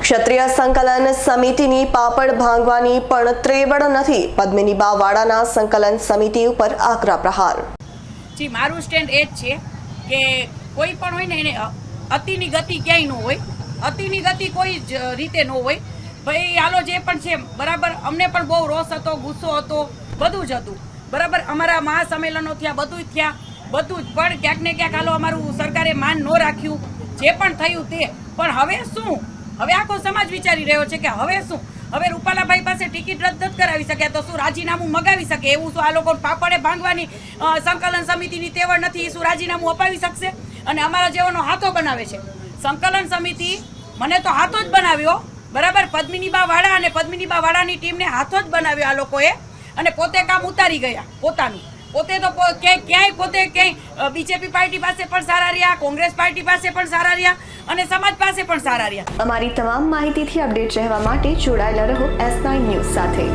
ક્ષત્રિય સંકલન સમિતિની પાપડ ભાંગવાની પણ ત્રેવડ નથી. પદ્મિની વાડાના સંકલન સમિતિ ઉપર આકરા પ્રહાર. જી, મારું સ્ટેન્ડ એ જ છે કે કોઈ પણ હોય ને એને અતિની ગતિ ક્યાંય ન હોય. અતિની ગતિ કોઈ જ રીતે ન હોય. ભાઈ, હાલો, જે પણ છે, બરાબર? અમને પણ બહુ રોષ હતો, ગુસ્સો હતો, બધું જ હતું. બરાબર? અમારા મહાસંમેલનો થયા બધું જ થયા. બધું જ. પણ ક્યાંક ને ક્યાંક હાલો, અમારું સરકારે માન ન રાખ્યું. જે પણ થયું તે. પણ હવે શું? હવે આખો સમાજ વિચારી રહ્યો છે કે હવે શું? હવે રૂપાલાભાઈ પાસે ટિકિટ રદ નથી કરાવી શકે તો શું રાજીનામું મગાવી શકે? એવું શું આ લોકો પાપડે ભાંગવાની સંકલન સમિતિની તેવડ નથી? શું રાજીનામું અપાવી શકશે? અને અમારા જેવાનો હાથો બનાવે છે. સંકલન સમિતિ મને તો હાથો જ બનાવ્યો, બરાબર? પદ્મિનીબા વાળા અને પદ્મિનીબા વાળાની ટીમને હાથો જ બનાવ્યો આ લોકોએ. અને પોતે કામ ઉતારી ગયા, પોતાનું. પોતે તો ક્યાંય ક્યાંય પોતે ક્યાંય બીજેપી પાર્ટી પાસે પણ સારા રહ્યા, કોંગ્રેસ પાર્ટી પાસે પણ સારા રહ્યા. અને સમાજ પાસે પણ સારા રહ્યા. અમારી તમામ માહિતીથી અપડેટ રહેવા માટે જોડાયેલા રહો એસ નાઇન ન્યૂઝ સાથે.